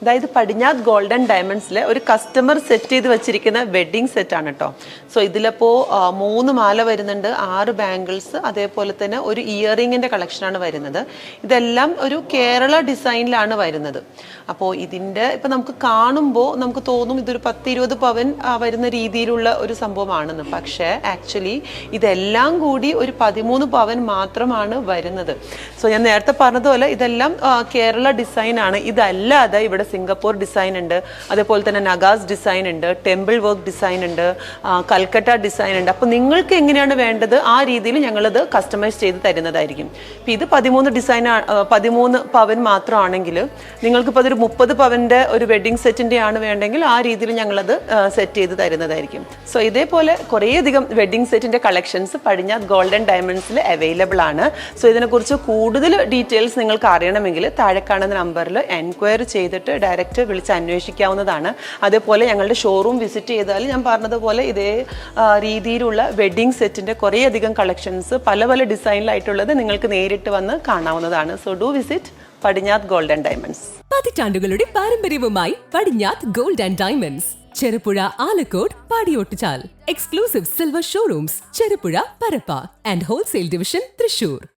അതായത് പടിഞ്ഞാത് ഗോൾഡൻ ഡയമണ്ട്സിൽ ഒരു കസ്റ്റമർ സെറ്റ് ചെയ്ത് വെച്ചിരിക്കുന്ന വെഡ്ഡിങ് സെറ്റ് ആണ് കേട്ടോ സോ ഇതിലിപ്പോൾ മൂന്ന് മാല വരുന്നുണ്ട് ആറ് ബാംഗിൾസ് അതേപോലെ തന്നെ ഒരു ഇയറിങ്ങിന്റെ കളക്ഷനാണ് വരുന്നത്. ഇതെല്ലാം ഒരു കേരള ഡിസൈനിലാണ് വരുന്നത്. അപ്പോൾ ഇതിന്റെ ഇപ്പം നമുക്ക് കാണുമ്പോൾ നമുക്ക് തോന്നും ഇതൊരു പത്ത് ഇരുപത് പവൻ വരുന്ന രീതിയിലുള്ള ഒരു സംഭവമാണെന്ന്. പക്ഷേ ആക്ച്വലി ഇതെല്ലാം കൂടി ഒരു പതിമൂന്ന് പവൻ മാത്രമാണ് വരുന്നത്. സോ ഞാൻ നേരത്തെ പറഞ്ഞതുപോലെ ഇതെല്ലാം കേരള ഡിസൈനാണ്. ഇതല്ലാതെ ഇവിടെ സിംഗപ്പൂർ ഡിസൈൻ ഉണ്ട്. അതേപോലെ തന്നെ നഗാസ് ഡിസൈൻ ഉണ്ട്. ടെമ്പിൾ വർക്ക് ഡിസൈൻ ഉണ്ട്. കൽക്കട്ട ഡിസൈൻ ഉണ്ട്. അപ്പോൾ നിങ്ങൾക്ക് എങ്ങനെയാണ് വേണ്ടത്? ആ രീതിയിൽ ഞങ്ങളത് കസ്റ്റമൈസ് ചെയ്ത് തരുന്നതായിരിക്കും. ഇപ്പം ഇത് പതിമൂന്ന് ഡിസൈൻ പതിമൂന്ന് പവൻ മാത്രമാണെങ്കിൽ നിങ്ങൾക്കിപ്പോൾ അതൊരു മുപ്പത് പവന്റെ ഒരു വെഡ്ഡിംഗ് സെറ്റിന്റെ ആണ് വേണ്ടെങ്കിൽ ആ രീതിയിൽ ഞങ്ങളത് സെറ്റ് ചെയ്ത് തരുന്നതായിരിക്കും. സോ ഇതേപോലെ കുറേയധികം വെഡ്ഡിംഗ് സെറ്റിന്റെ കളക്ഷൻസ് പടിഞ്ഞാത്ത് ഗോൾഡൻ ഡയമണ്ട്സിൽ അവൈലബിൾ ആണ്. സോ ഇതിനെക്കുറിച്ച് കൂടുതൽ ഡീറ്റെയിൽസ് നിങ്ങൾക്ക് അറിയണമെങ്കിൽ താഴെ കാണുന്ന നമ്പറിൽ എൻക്വയറി ചെയ്തിട്ട് ഡയറക്റ്റ് വിളിച്ച് അന്വേഷിക്കാവുന്നതാണ്. അതേപോലെ ഞങ്ങളുടെ ഷോറൂം വിസിറ്റ് ചെയ്താൽ ഞാൻ പറഞ്ഞതുപോലെ ഇതേ രീതിയിലുള്ള വെഡ്ഡിംഗ് സെറ്റിന്റെ കുറേയധികം കളക്ഷൻസ് പല പല ഡിസൈനിലായിട്ടുള്ളത് നിങ്ങൾക്ക് നേരിട്ട് വന്ന് കാണാവുന്നതാണ്. So do visit Padinjath and diamonds പതിറ്റാണ്ടുകളുടെ പാരമ്പര്യവുമായി Padinjath gold and diamonds Cherupuzha Alakode Padiyottuchal. Exclusive silver showrooms Cherupuzha Parappa and wholesale division Thrissur.